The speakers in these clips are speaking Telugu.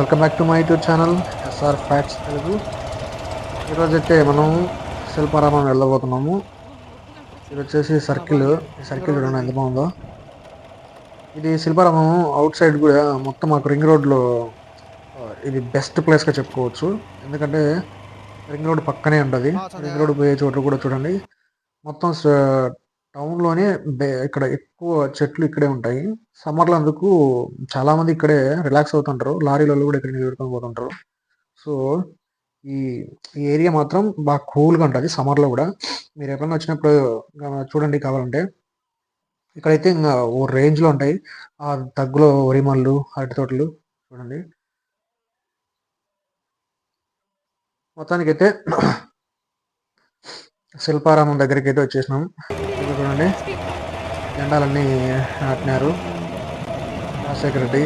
Welcome back to my YouTube channel SR facts Telugu. ఈరోజు అయితే మనం శిల్పారామం వెళ్ళబోతున్నాము. ఇది వచ్చేసి సర్కిల్ ఈ సర్కిల్ చూడండి ఎంత బాగుందో. ఇది శిల్పారామం అవుట్ సైడ్ కూడా మొత్తం మాకు రింగ్ రోడ్లో ఇది బెస్ట్ ప్లేస్గా చెప్పుకోవచ్చు. ఎందుకంటే రింగ్ రోడ్ పక్కనే ఉంటుంది. రింగ్ రోడ్ పోయే చోట కూడా చూడండి. మొత్తం టౌన్లోనే ఇక్కడ ఎక్కువ చెట్లు ఇక్కడే ఉంటాయి. సమ్మర్లో అందుకు చాలామంది ఇక్కడే రిలాక్స్ అవుతుంటారు. లారీలలో కూడా ఇక్కడ ఎదుర్కొని పోతుంటారు. సో ఈ ఏరియా మాత్రం బాగా కూల్గా ఉంటుంది సమ్మర్లో కూడా. మీరు ఎప్పుడైనా వచ్చినప్పుడు చూడండి కావాలంటే. ఇక్కడైతే ఇంకా ఓ రేంజ్లో ఉంటాయి. ఆ దగ్గులో ఒరిమల్లు అరటి తోటలు చూడండి. మొత్తానికైతే శిల్పారామం దగ్గరికి అయితే వచ్చేసినాం. చూడండి జెండాలన్నీ నాటినారు. రాజశేఖర రెడ్డి.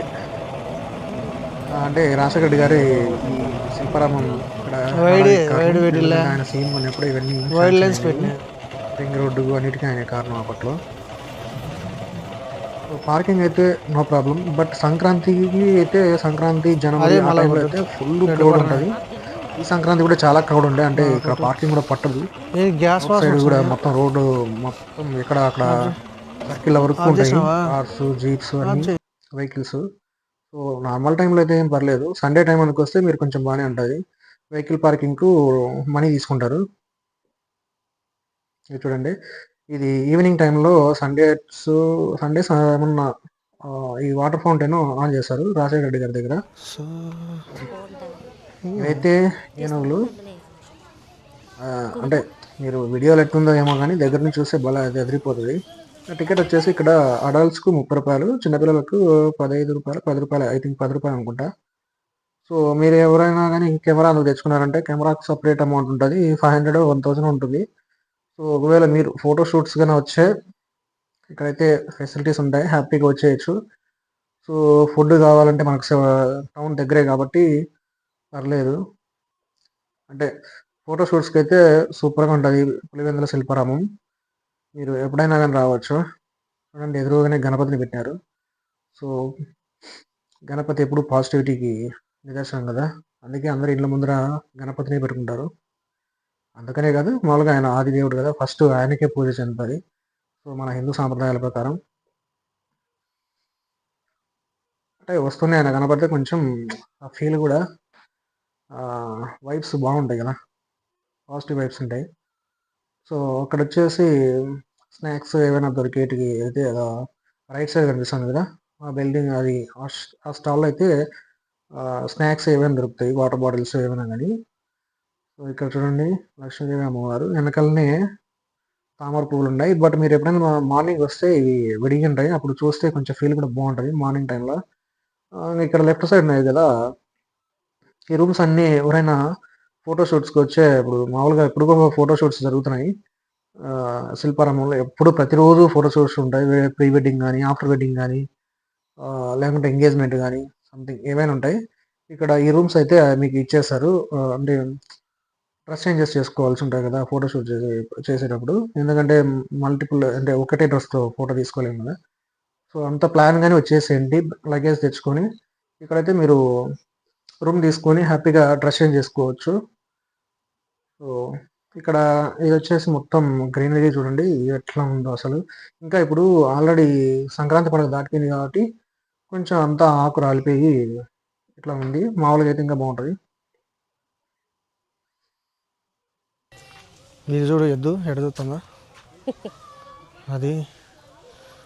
అంటే రాజశేఖర రెడ్డి గారి శిల్పారామం ఇక్కడ. ఆయన సీఎం ఉన్నప్పుడు ఇవన్నీ. రింగ్ రోడ్డు అన్నిటికీ ఆయన కారణం అప్పట్లో. పార్కింగ్ అయితే నో ప్రాబ్లం. బట్ సంక్రాంతికి అయితే సంక్రాంతి జనవరి ఆ టైంలో. అయితే ఫుల్ క్రౌడ్ ఉంటుంది. ఈ సంక్రాంతి కూడా చాలా క్రౌడ్ ఉండే. అంటే ఇక్కడ పార్కింగ్ కూడా పట్టదు. ఏ గ్యాస్ సైడ్ కూడా మొత్తం రోడ్డు మొత్తం ఎక్కడ అక్కడ సర్కిల్ వరకు ఉంటాయి? కార్స్ జీప్స్ అన్ని వెహికల్స్ సో నార్మల్ టైంలో అయితే ఏం పర్లేదు. సండే టైం అనుకు వస్తే మీరు కొంచెం బాగానే ఉంటుంది. వెహికల్ పార్కింగ్కు మనీ తీసుకుంటారు. ఇది చూడండి. ఇది ఈవినింగ్ టైంలో సండేస్ సండేస్ ఏమన్నా ఈ వాటర్ ఫౌంటైన్ ఆన్ చేస్తారు రాజశేఖర రెడ్డి గారి దగ్గర. ఇవైతే ఏనుగులు అంటే మీరు వీడియోలు ఎట్టుందో ఏమో కానీ దగ్గర నుంచి చూస్తే బల అది ఎదిరిపోతుంది టికెట్ వచ్చేసి ఇక్కడ అడల్ట్స్కు ముప్పై రూపాయలు చిన్నపిల్లలకు పదహైదు రూపాయలు పది రూపాయలు ఐ థింక్ పది రూపాయలు అనుకుంటా. సో మీరు ఎవరైనా కానీ కెమెరా అందుకు తెచ్చుకున్నారంటే కెమెరాకు సపరేట్ అమౌంట్ ఉంటుంది ఫైవ్ హండ్రెడ్ వన్ థౌసండ్ ఉంటుంది. సో ఒకవేళ మీరు ఫోటో షూట్స్ కానీ వచ్చే ఇక్కడైతే ఫెసిలిటీస్ ఉంటాయి హ్యాపీగా వచ్చేయచ్చు. సో ఫుడ్ కావాలంటే మనకు టౌన్ దగ్గరే కాబట్టి పర్లేదు. అంటే ఫోటో షూట్స్కి అయితే సూపర్గా ఉంటుంది. పులివెందుల శిల్పారామం. మీరు ఎప్పుడైనా కానీ రావచ్చు. చూడండి ఎదురుగానే గణపతిని పెట్టారు. సో గణపతి ఎప్పుడు పాజిటివిటీకి నిదర్శనం కదా? అందుకే అందరు ఇళ్ళ ముందర గణపతిని పెట్టుకుంటారు. అందుకనే కాదు మామూలుగా ఆయన ఆదిదేవుడు కదా? ఫస్ట్ ఆయనకే పూజ చెందుతుంది. సో మన హిందూ సాంప్రదాయాల ప్రకారం. అంటే వస్తూనే ఆయన కనపడితే కొంచెం ఆ ఫీల్ కూడా. వైబ్స్ బాగుంటాయి కదా. పాజిటివ్ వైబ్స్ ఉంటాయి. సో అక్కడ వచ్చేసి స్నాక్స్ ఏమైనా దొరికేటివి అయితే రైట్ సైడ్ కనిపిస్తుంది కదా. ఆ బిల్డింగ్ అది ఆ స్- స్టాల్లో అయితే స్నాక్స్ ఏమైనా దొరుకుతాయి. వాటర్ బాటిల్స్ ఏమైనా కానీ. సో ఇక్కడ చూడండి లక్ష్మీదేవి అమ్మవారు. వెనకాలనే తామర పువ్వులు ఉన్నాయి. బట్ మీరు ఎప్పుడైనా మార్నింగ్ వస్తే ఇవి విడిగి ఉంటాయి. అప్పుడు చూస్తే కొంచెం ఫీల్ కూడా బాగుంటుంది. మార్నింగ్ టైంలో ఇక్కడ లెఫ్ట్ సైడ్ ఉన్నాయి కదా. ఈ రూమ్స్ అన్నీ ఎవరైనా ఫోటోషూట్స్కి వచ్చే ఇప్పుడు మామూలుగా ఎప్పుడు ఫోటోషూట్స్ జరుగుతున్నాయి. శిల్పారామంలో ఎప్పుడు ప్రతిరోజు ఫోటో షూట్స్ ఉంటాయి. ప్రీ వెడ్డింగ్ కానీ ఆఫ్టర్ వెడ్డింగ్ కానీ లేకుంటే ఎంగేజ్మెంట్ కానీ సంథింగ్ ఏమైనా ఉంటాయి. ఇక్కడ ఈ రూమ్స్ అయితే మీకు ఇచ్చేస్తారు. అంటే డ్రెస్ చేంజెస్ చేసుకోవాల్సి ఉంటాయి కదా ఫోటోషూట్ చేసే చేసేటప్పుడు. ఎందుకంటే మల్టిపుల్ అంటే ఒకటే డ్రెస్తో ఫోటో తీసుకోలేము కదా. సో అంత ప్లాన్ కానీ వచ్చేసేయండి. లగేజ్ తెచ్చుకొని ఇక్కడైతే మీరు రూమ్ తీసుకొని హ్యాపీగా డ్రెస్ చేంజ్ చేసుకోవచ్చు సో ఇక్కడ ఇది వచ్చేసి మొత్తం గ్రీనరీ చూడండి ఎట్లా ఉందో అసలు ఇంకా ఇప్పుడు ఆల్రెడీ సంక్రాంతి పండుగ దాటిపోయింది కాబట్టి కొంచెం అంతా ఆకు రాలిపోయి ఇట్లా ఉంది మామూలుగా అయితే ఇంకా బాగుంటుంది ఇది చూడు ఎద్దు ఎడ చూస్తుందా అది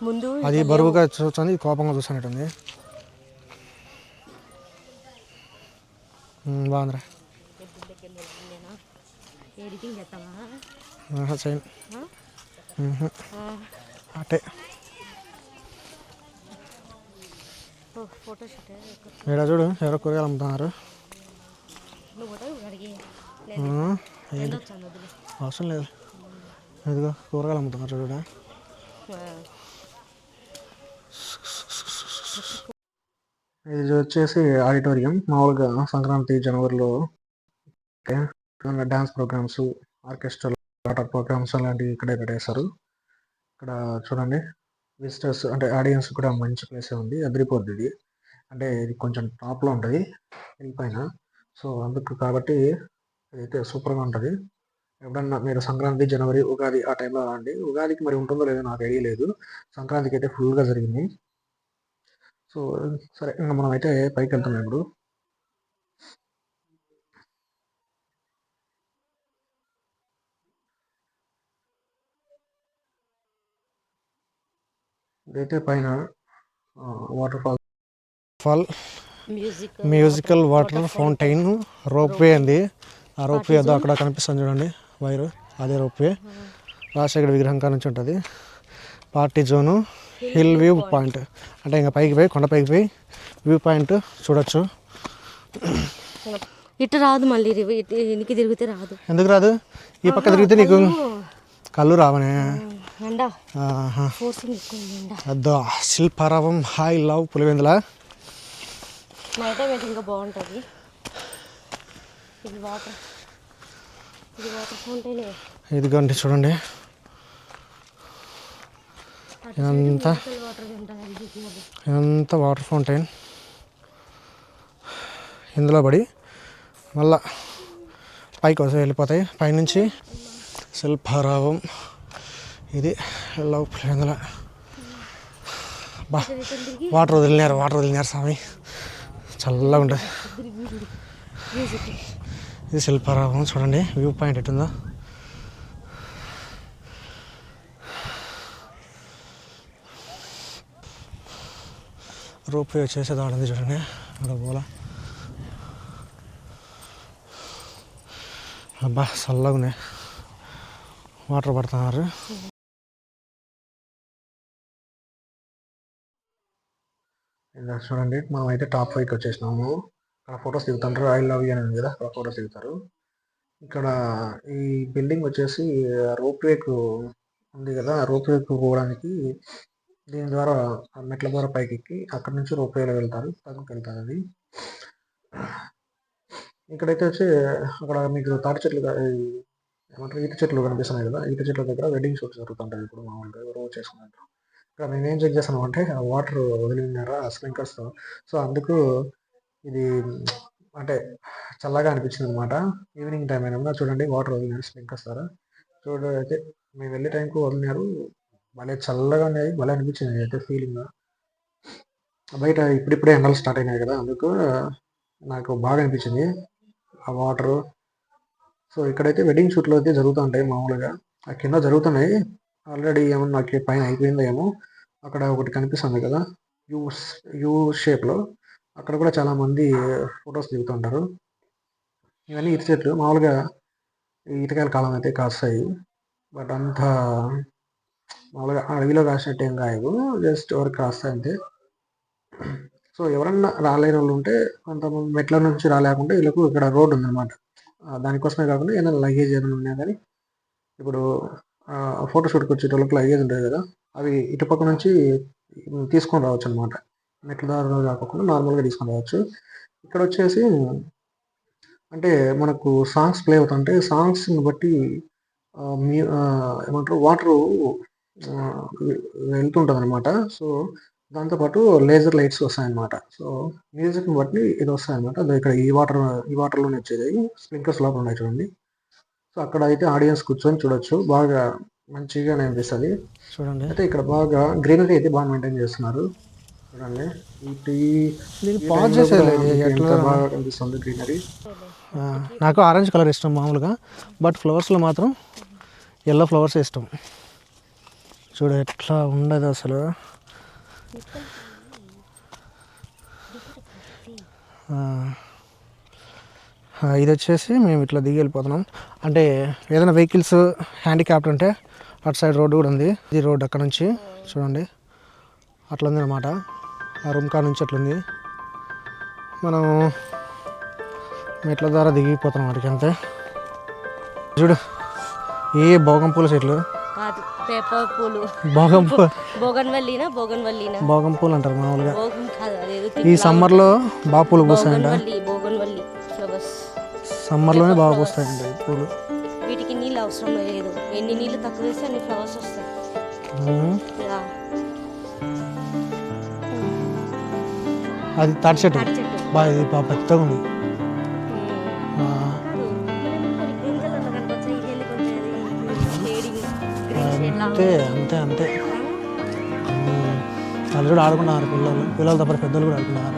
ముందు అది బరువుగా చూస్తుంది కోపంగా చూస్తున్నట్టుంది బాగుందిరా. ఎడిటింగ్ చేస్తావా? సైన్. అటే. ఇక్కడ చూడు ఎవరో కూరగాయలు అమ్ముతున్నారు. అవసరం లేదు. ఇదిగో కూరగాయలు అమ్ముతున్నారు చూడ ఇది వచ్చేసి ఆడిటోరియం. మామూలుగా సంక్రాంతి జనవరిలో dance programmes orchestral water programmes అలాంటివి ఇక్కడే పెట్టేశారు. ఇక్కడ చూడండి విజిటర్స్ అంటే ఆడియన్స్ కూడా మంచి ప్లేసే ఉంది. అదిరిపోద్ది ఇది. అంటే ఇది కొంచెం టాప్లో ఉంటుంది హిల్ పైన. సో అందుకు కాబట్టి ఇదైతే సూపర్గా ఉంటుంది. ఎప్పుడన్నా మీరు సంక్రాంతి జనవరి ఉగాది ఆ టైంలో రండి. ఉగాదికి మరి ఉంటుందో లేదో నాకు ఐడియా లేదు. సంక్రాంతికి అయితే ఫుల్గా జరిగింది. సో సరే ఇంకా మనం అయితే పైకి వెళ్తున్నాం ఇప్పుడు. ఇదైతే పైన waterfall fall music musical water fountain ropeway అండి. ఆ రోప్వే అదో అక్కడ కనిపిస్తుంది చూడండి. వైరు అదే రోప్వే రాజశేఖర విగ్రహం కాడ నుంచి ఉంటుంది. Party zone hill view point. అంటే ఇంకా పైకి పోయి కొండ పైకి పోయి వ్యూ పాయింట్ చూడొచ్చు. ఇటు రాదు మళ్ళీ ఇది ఇటు వెనక్కి తిరిగితే రాదు. ఎందుకు రాదు? ఈ పక్క తిరిగితే నీకు కళ్ళు. రావనే. అద్దో Shilparamam hi love Pulivendula? Night time అయితే ఇంకా బాగుంటుంది. ఇది వాటర్. ఇది వాటర్ ఫౌంటైన్. ఇదిగోండి చూడండి. ఇదంతా ఇదంతా వాటర్ ఫౌంటైన్. ఇందులో పడి మళ్ళా పైకి వస్తే వెళ్ళిపోతాయి. పైనుంచి శిల్పారావం. ఇది లవ్ బా వాటర్ వదిలినారు వాటర్ వదిలినారు స్వామి. చల్లగా ఉంటుంది. ఇది శిల్పారావం చూడండి. View point ఎట్టుందో. రూపే వచ్చేసి ఆడింది చూడండి. అక్కడ పోలా. అబ్బా చల్లగా ఉన్నాయి. వాటర్ పడుతున్నారు. చూడండి మనం అయితే టాప్ వైకి వచ్చేసినాము. అక్కడ ఫొటోస్ దిగుతుంటారు. ఐ లవ్ యూ అని ఉంది కదా అక్కడ ఫొటోస్ దిగుతారు. ఇక్కడ ఈ బిల్డింగ్ వచ్చేసి రోప్ వేకు ఉంది కదా రోప్ వేకు పోవడానికి దీని ద్వారా మెట్ల ద్వారా పైకి ఎక్కి అక్కడ నుంచి రూపాయలు వెళ్తారు పక్కకి వెళ్తారు అది ఇక్కడైతే వచ్చి అక్కడ మీకు తాటి చెట్లు ఏమంటారు ఈత చెట్లు కనిపిస్తున్నాయి కదా ఈత చెట్ల దగ్గర వెడ్డింగ్ షూట్ జరుగుతుంటాయి ఇప్పుడు మామూలుగా ఎవరో చేసుకున్నట్టు ఇక్కడ నేను ఏం చెక్ చేశాను అంటే వాటర్ వదిలినారా స్ప్రింకర్స్తో సో అందుకు ఇది అంటే చల్లగా అనిపించింది అనమాట ఈవినింగ్ టైం అయినా చూడండి వాటర్ వదిలినారు స్ప్రింకర్స్ ద్వారా. చూడ అయితే మేము వెళ్ళే టైంకు వదిలినారు. భలే చల్లగా ఉన్నాయి భలే అనిపించింది అయితే ఫీలింగ్ బయట ఇప్పుడిప్పుడే ఎండలు స్టార్ట్ అయినాయి కదా అందుకు నాకు బాగా అనిపించింది ఆ వాటర్ సో ఇక్కడైతే వెడ్డింగ్ షూట్లు అయితే జరుగుతుంటాయి మామూలుగా. ఆ కింద జరుగుతున్నాయి. ఆల్రెడీ ఏమన్నా నాకు పైన అయిపోయిందో ఏమో అక్కడ ఒకటి కనిపిస్తుంది కదా యూ యూ షేప్లో అక్కడ కూడా చాలామంది ఫొటోస్ దిగుతుంటారు ఇవన్నీ ఇటు చెట్లు మామూలుగా ఈ ఇటకాయల కాలం అయితే కాస్తాయి. బట్ అంత మామూలుగా అడవిలో కాసినట్టు ఏం కాయవు జస్ట్ ఎవరికి కాస్తాయి అంతే. సో ఎవరన్నా రాలేని వాళ్ళు ఉంటే కొంతమంది మెట్ల నుంచి రాలేకుంటే వీళ్ళకు ఇక్కడ రోడ్డు ఉందన్నమాట. దానికోసమే కాకుండా ఏదైనా లగేజ్ ఏదైనా ఉన్నా కానీ ఇప్పుడు ఫోటోషూట్కి వచ్చేటోళ్ళకి లగేజ్ ఉంటుంది కదా అవి ఇటుపక్క నుంచి తీసుకొని రావచ్చు అనమాట మెట్ల దారిలో కాకుండా నార్మల్గా తీసుకొని రావచ్చు. ఇక్కడ వచ్చేసి అంటే మనకు సాంగ్స్ ప్లే అవుతుంటే సాంగ్స్ని బట్టి మ్యూ- ఏమంటారు వాటరు వెళ్తుంటుంది అనమాట సో దాంతోపాటు లేజర్ లైట్స్ వస్తాయన్నమాట. సో మ్యూజిక్ని బట్టి ఇది వస్తాయన్నమాట. అదో ఇక్కడ ఈ వాటర్ ఈ వాటర్లోనే వచ్చేది. స్ప్రింకర్స్ లోపల ఉన్నాయి చూడండి. సో అక్కడ అయితే ఆడియన్స్ కూర్చొని చూడొచ్చు. బాగా మంచిగానే అనిపిస్తుంది. చూడండి. అయితే ఇక్కడ బాగా గ్రీనరీ అయితే బాగా మెయింటైన్ చేస్తున్నారు. చూడండి? బాగా కనిపిస్తుంది గ్రీనరీ. నాకు ఆరెంజ్ కలర్ ఇష్టం మామూలుగా. బట్ ఫ్లవర్స్లో మాత్రం ఎల్లో ఫ్లవర్స్ ఇష్టం. చూడు ఎట్లా ఉండదు అసలు. ఇది వచ్చేసి మేము ఇట్లా దిగి వెళ్ళిపోతున్నాం. అంటే ఏదైనా వెహికల్స్ హ్యాండిక్యాప్డ్ ఉంటే అటు సైడ్ రోడ్డు కూడా ఉంది. ఇది రోడ్ అక్కడ నుంచి చూడండి. అట్లా ఉంది అనమాట ఆ రూమ్ కాడ నుంచి అట్లుంది. మనం మెట్ల ద్వారా దిగిపోతున్నాం వాటికి అంతే. చూడు ఏ భోగం పూల చెట్లు. పేపర్ పూలు భోగం పూ బోగన్ వల్లినా బోగన్ వల్లినా భోగం పూలు అంటారు మామూలుగా. బోగన్ కాదు అదేదో ఈ సమ్మర్లో బాగా పూలు పూస్తాయంట. బోగన్ వల్లి ఫ్లవర్స్ సమ్మర్లోనే బాగా పూస్తాయంట ఈ పూలు. వీటికి నీళ్ళు అవసరం లేదు. ఎన్ని నీళ్ళు తక్కువ వేస్తే అన్ని ఫ్లవర్స్ వస్తాయి. అది తాటి చెట్టు. బాగా పెద్దగా ఉంది అంతే అంతే అంతే. వాళ్ళు కూడా ఆడుకున్నారు పిల్లలు. పిల్లలతో పాటు పెద్దలు కూడా ఆడుకున్నారు.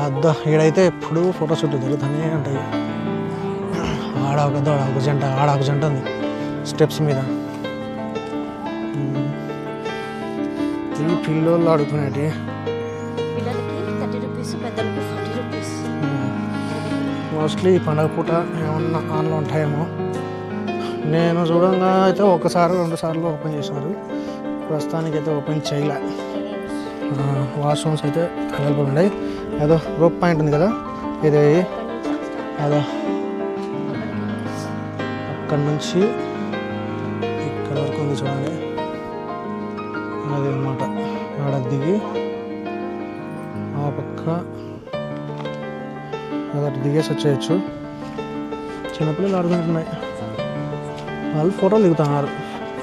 అద్దా ఈడైతే ఎప్పుడు ఫోటోషూట్ జరుగుతూనే ఉంటాయి. ఆడ ఒక ఆడ ఒక జంట ఆడ ఒక జంట ఉంది స్టెప్స్ మీద. ఈ పిల్లోళ్ళు ఆడుకునేటి. మోస్ట్లీ పండగ పూట ఏమన్నా ఆన్లో ఉంటాయేమో. నేను చూడంగా అయితే ఒకసారి రెండు సార్లు ఓపెన్ చేశారు. ప్రస్తుతానికి అయితే ఓపెన్ చేయలే. వాష్రూమ్స్ అయితే అవైలబుల్ ఉన్నాయి. ఏదో రోప్ పాయింట్ ఉంది కదా ఇది ఏదో అక్కడ నుంచి ఇక్కడ వరకు ఉంది చూడండి. అది అనమాట ఆడ దిగి ఆ పక్క అది అటు దిగేసి వచ్చేయచ్చు. చిన్నపిల్లలు ఆడుకుంటున్నాయి. వాళ్ళు ఫోటోలు దిగుతున్నారు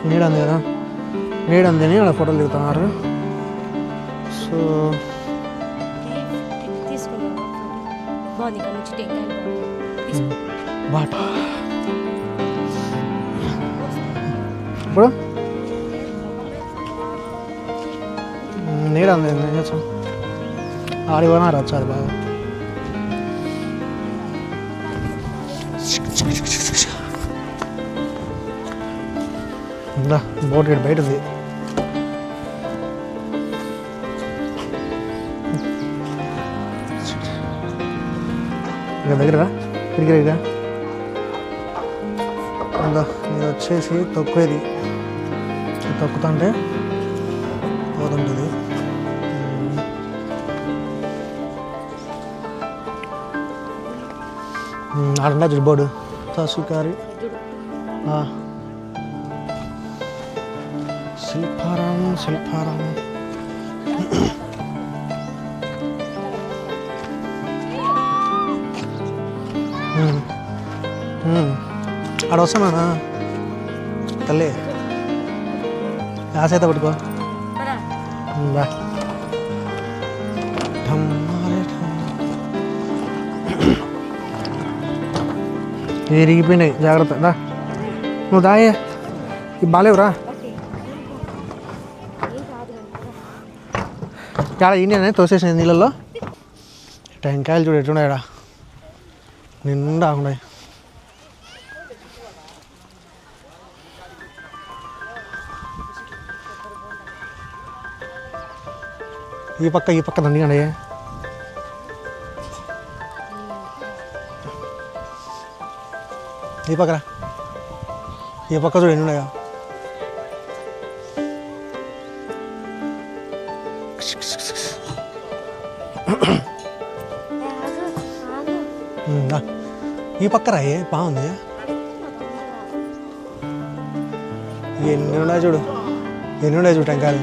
నీడంది కదా నీడందని అలా ఫోటోలు దిగుతున్నారు సో తీసుకున్నాం బాగుంది ఇక్కడ నుంచి టెంకాయలు బాగుంది తీసుకో. బాట ఇప్పుడు నీడంది ఏం చేస్తాం ఆడిపోయినారు వచ్చారు బాగా ఇందా బోట్ గడి బయటది. ఉంది దగ్గర ఇక్కడికి ఇక. ఇందా ఇది వచ్చేసి తొక్కేది. ఇది తొక్కుతుంటే పోతుంటుంది. ఆడండా చూడు board? sarap parang. hmm. Hmm. अड़ोसा ना तले आसे तो ये नहीं जागरूक ना दाए ये बाले हो रहा ఇక్కడ ఈయన తోసేసిన నీళ్ళల్లో? టెంకాయలు చూడు ఎట్టున్నాయడా నిండా ఉన్నాయి. ఈ పక్క ఈ పక్క దండిగానే ఈ పక్కరా. ఈ పక్క చూడు ఎన్ని ఉన్నాయో. ఈ పక్క రాయే బాగుంది. ఎన్ని ఉన్నాయి చూడు? ఎన్ని ఉన్నాయి చూడు టెంకాయలు?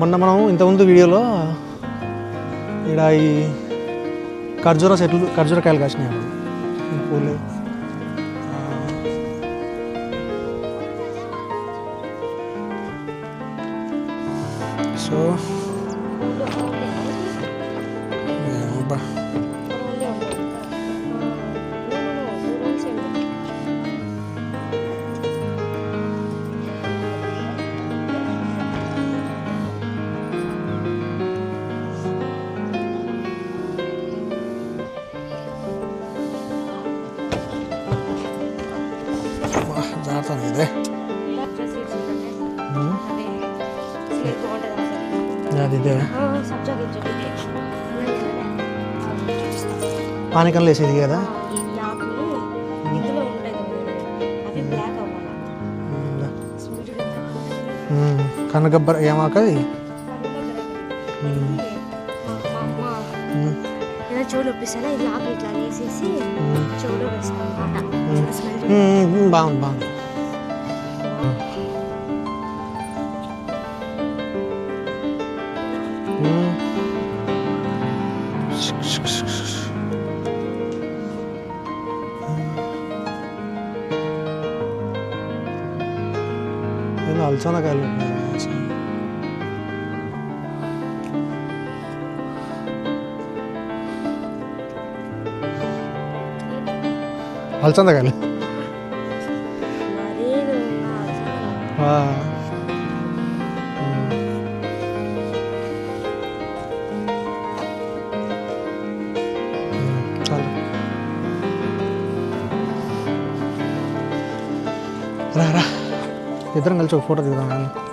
మొన్న మనం ఇంతకుముందు వీడియోలో ఇక్కడ ఈ ఖర్జూర చెట్లు ఖర్జూర కాయలు కాసినాయి అప్పుడు. పూలు. సో ఆనకనలు వేసేది కదా? కనకబ్బర ఏమాక అది? బాగుంది బాగుంది. 알잖아 갈래 와 ഇത്രയും കളിച്ചു ഫോട്ടോ ചെയ്താണ്